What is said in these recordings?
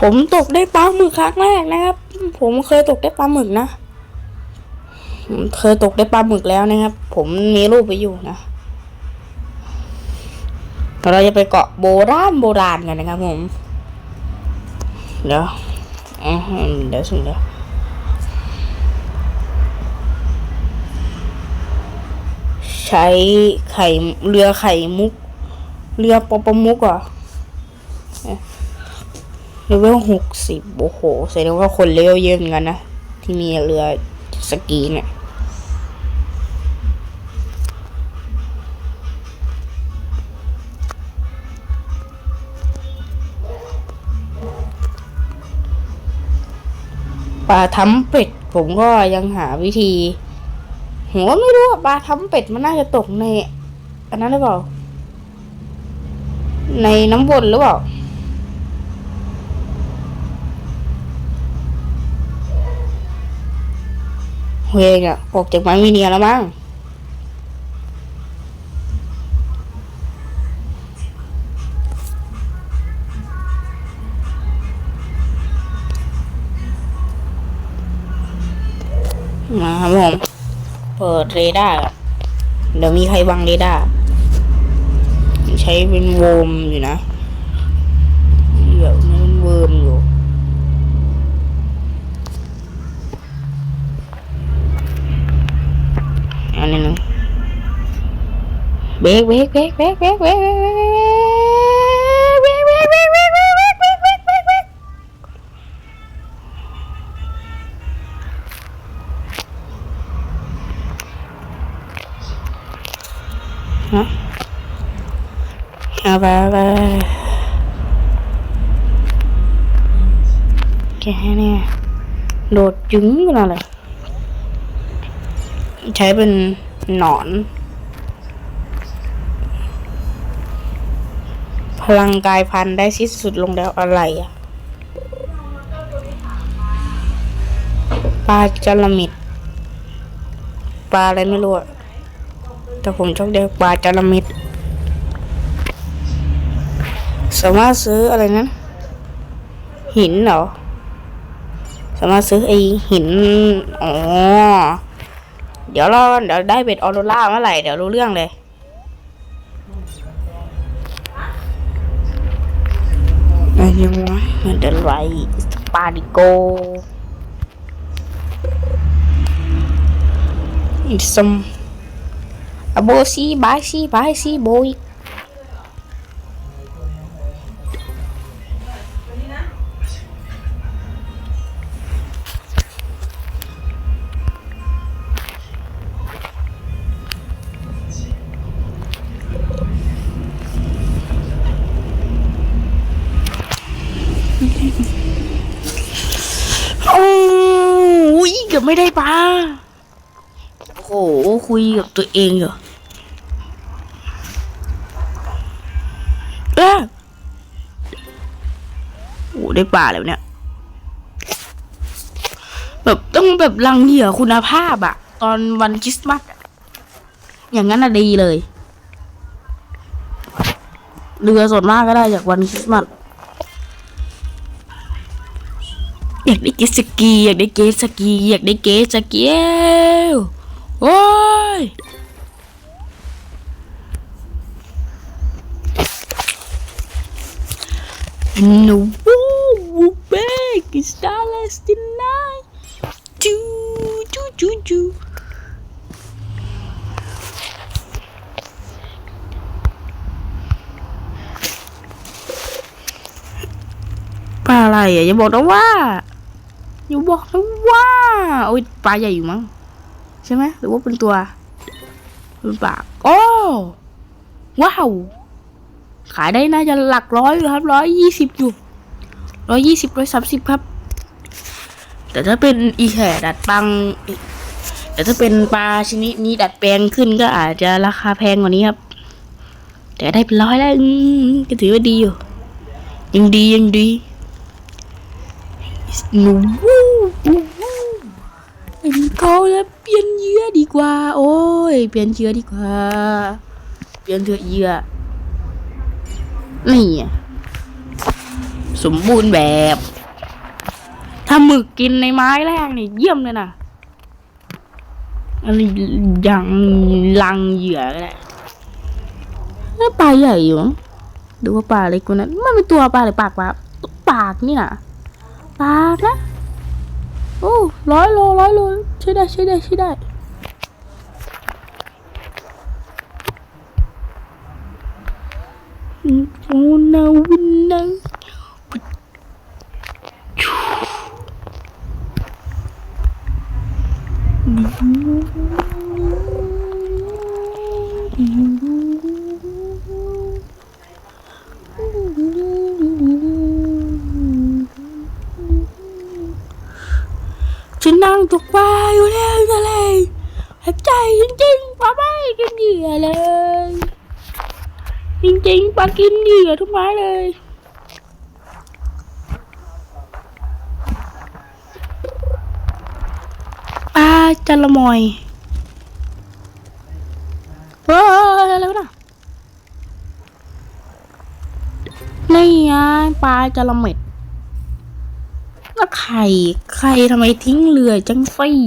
ผมตกได้ปลาหมึกครั้งแรกนะครับ ผมเคยตกได้ปลาหมึกนะผมเคยตกได้ปลาหมึกแล้วนะครับ ผมมีรูปไปอยู่นะเราจะไปเกาะโบราณโบราณกันนะครับผมเดี๋ยวอืมเดี๋ยวสิเดี๋ยวใช้ไข่เรือไข่มุก เรือปอปมุกอะ เลเวลหกสิบโอ้โหแสดงว่าคนเลเวลเยอะเหมือนกันนะ ที่มีเรือสกีเนี่ยปลาทำเป็ด ผมก็ยังหาวิธีผมก็ไม่รู้ว่าปลาทำเป็ดมันน่าจะตกใน อันนั้นหรือเปล่า ในน้ำวนหรือเปล่า เฮงอะออกจากไม้มีเนียแล้วมั้งมาครับผมเปิดเรดาร์เดี๋ยวมีใครบังเรดาร์ใช้เป็นโวมอยู่นะเดี๋ยวมันเวิร์มอยู่ Biết biết biết biết biết biết À, và và kìa nè đột trứng cái nào này trái bên nọn พลังกายพันได้สิ้นสุดลงแล้วอะไรอะปลาจระมิดปลาอะไรไม่รู้อะแต่ผมชอบเรียกปลาจระมิดสามารถซื้ออะไรนะหินเหรอสามารถซื้อไอหินอ๋อเดี๋ยวเราเดี๋ยวได้เบ็ดออโรล่าเมื่อไหร่เดี๋ยวรู้เรื่องเลย anymore. And the light is the body goal. It's some. I will see. boy. see. boy. see, boy. ไม่ได้ปลาโอ้โหคุยกับตัวเองเหรอเออโอ้ได้ปลาแล้วเนี่ย แบบต้องแบบลังเหยื่อคุณภาพอะตอนวันคริสต์มาสอะอย่างนั้นอะดีเลย เรือสดมากก็ได้จากวันคริสต์มาส อยากได้เกสกีอยากได้เกสกีอยากได้เกสกีโอ้ยหนูวูวูเบกสตาร์เลสตินายจูจูจูจูปลาอะไรอะอย่าบอกนะว่า อยู่บอกนะว่าโอ้ยปลาใหญ่อยู่มั้งใช่ไหมหรือว่าเป็นตัวเป็นปลาโอ้ว้าวขายได้น่าจะหลักร้อยอยู่ครับร้อยยี่สิบอยู่ร้อยยี่สิบร้อยสามสิบครับ แต่ถ้าเป็นอีแข่ดัดปัง แต่ถ้าเป็นปลาชนิดนี้ดัดแปลงขึ้นก็อาจจะราคาแพงกว่านี้ครับ แต่ได้เป็นร้อยแล้วก็ถือว่าดีอยู่ ยังดียังดี หนูวู้วู้วู้เห็นเขาแล้วเปลี่ยนเยื่อดีกว่า โอ้ย เปลี่ยนเหยื่อดีกว่า เปลี่ยนเถอะเยื่อนี่สมบูรณ์แบบ ถ้าหมึกกินในไม้แรกนี่เยี่ยมเลยนะอันนี้ยังลังเหยื่อก็ได้แล้วปลาใหญ่อยู่งดูว่าปลาเล็กกว่านั้นมันเป็นตัวปลาหรือปากปลาปากนี่นะ ปานะโอ้ร้อยโลร้อยโลใช้ได้ใช้ได้ใช้ได้โอ้นาวินนังฉันนั่งตกปลาอยู่แล้วทะเลหายใจจริงๆปลาไม่กินเหยื่อเลย จริงๆป ลากินเหยื่อทุกไม้เลยปลาจระมอยเฮ้ยอะไรวะน่ะนี่ไงปลาจระเม็ดแล้วไข่ไข่ทำไมทิ้งเรือจังซี่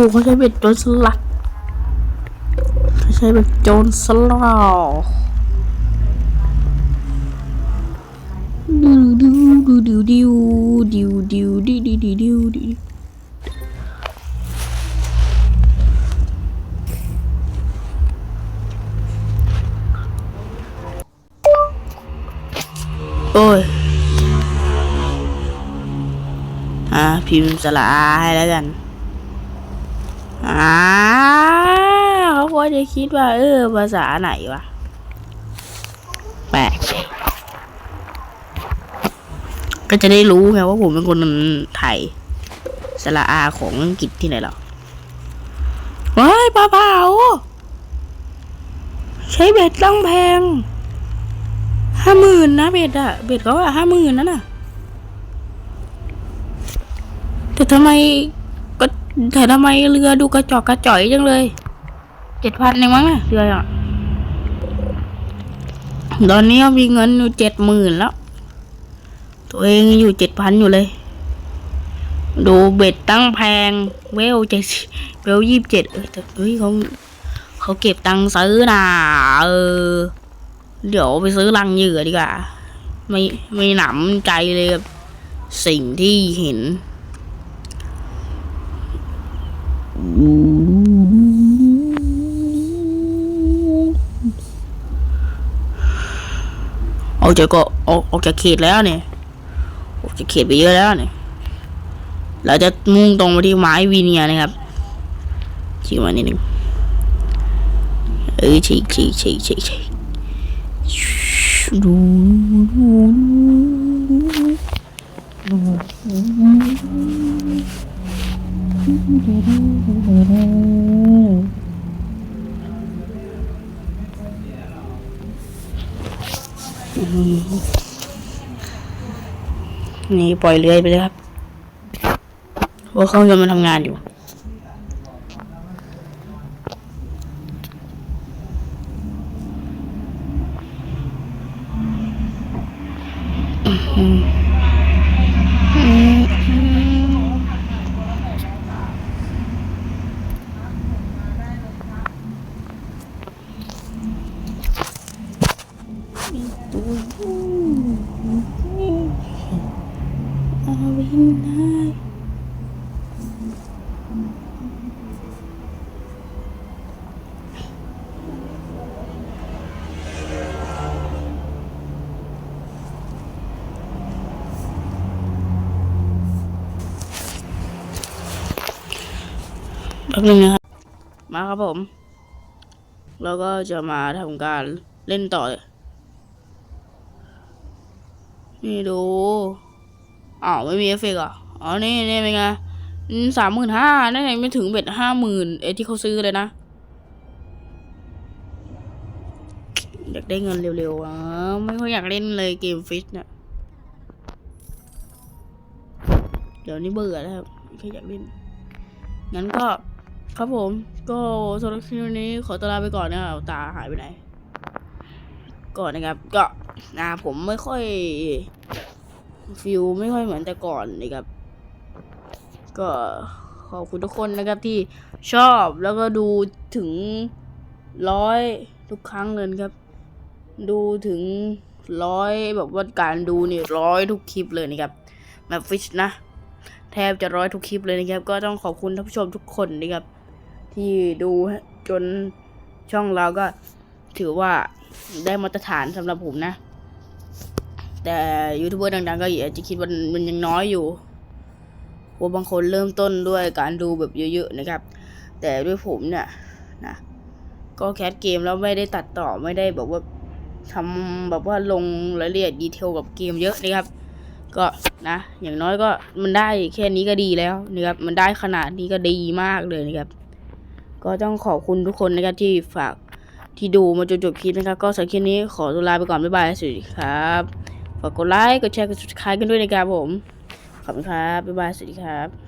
กูเขาใช้เบ็ดโจรสลัดเขาใช้เบ็ดโจรสลัดดิวดิวดิวดิวดิวดิวดิวดิวดิวดิวดิวโอ้ยอ่าพิมพ์สลาให้แล้วกัน อ่าเขาควรจะคิดว่า เออ ภาษาไหนวะ แปลก ก็จะได้รู้ไงว่าผมเป็นคนไทย สระอาของอังกฤษที่ไหนหรอว้ายปลาเผาใช้เบ็ดตั้งแพงห้าหมื่นนะเบ็ดอะเบ็ดเขาอะห้าหมื่นนั่นน่ะแต่ทำไม แต่ทำไมเรือดูกระจอกกระจ่อยจังเลย เจ็ดพันเองมั้งเรืออะ ตอนนี้มีเงินอยู่เจ็ดหมื่นแล้ว ตัวเองอยู่เจ็ดพันอยู่เลย ดูเบ็ดตั้งแพง เวลเจ็ดเวลยี่สิบเจ็ดเอ้ยแต่เฮ้ยเขาเขาเก็บตังค์ซื้อนะเออ เดี๋ยวไปซื้อรังเหยื่อดีกว่า ไม่ไม่หนำใจเลยกับสิ่งที่เห็น ออกจากก็ออกออกจากเขตแล้วเนี่ยออกจากเขตไปเยอะแล้วเนี่ยเราจะมุ่งตรงไปที่ไม้วีเนียนะครับชี้มานิดนึงเออชี้ชี้ชี้ชี้ชี้ดู นี่ปล่อยเรือยไปเลยครับว่าเขาจะมาทำงานอยู่ อืมาวินได้แป๊บนึงนะครับมาครับผม แล้วก็จะมาทำการเล่นต่อ นี่ดูอ้าวไม่มีเอฟเฟกต์อะอ๋อนี่นี่เป็นไงสามหมื่นห้านั่นเองไม่ถึงเบ็ดห้าหมื่นเอที่เขาซื้อเลยนะอยากได้เงินเร็วๆอะไม่ค่อยอยากเล่นเลยเกมฟิชเนี่ยเดี๋ยวนี้เบื่อแล้วครับแค่อยากเล่นงั้นก็ครับผมก็สำหรับคลิปนี้ขอตัวลาไปก่อนนะครับเอาตาหายไปไหนก่อนนะครับก็ นะผมไม่ค่อยฟิลไม่ค่อยเหมือนแต่ก่อนนะครับ ก็ขอบคุณทุกคนนะครับที่ชอบแล้วก็ดูถึงร้อยทุกครั้งเลยครับ ดูถึงร้อยแบบว่าการดูนี่ร้อยทุกคลิปเลยนะครับแบบฟิชนะแทบจะร้อยทุกคลิปเลยนะครับ ก็ต้องขอบคุณท่านผู้ชมทุกคนนะครับ ที่ดูจนช่องเราก็ถือว่าได้มาตรฐานสำหรับผมนะ แต่ยูทูบเบอร์ดังๆก็อาจจะคิดว่ามันยังน้อยอยู่เพราบางคนเริ่มต้นด้วยการดูแบบเยอะๆนะครับ แต่ด้วยผมเนี่ยนะก็แคสเกมแล้วไม่ได้ตัดต่อไม่ได้แบบว่าทำแบบว่าลงรายละเอียดดีเทลกับเกมเยอะนะครับ ก็นะ อย่างน้อยก็มันได้แค่นี้ก็ดีแล้วนะครับมันได้ขนาดนี้ก็ดีมากเลยนะครับ ก็ต้องขอบคุณทุกคนนะครับที่ฝากที่ดูมาจนจบคลิปนะครับ ก็สำหรับคลิปนี้ขอตัวลาไปก่อนบ๊ายบายสวัสดีครับ ฝากกดไลค์ กดแชร์ กด subscribe กันด้วยนะครับผม ขอบคุณครับ บ๊ายบาย สวัสดีครับ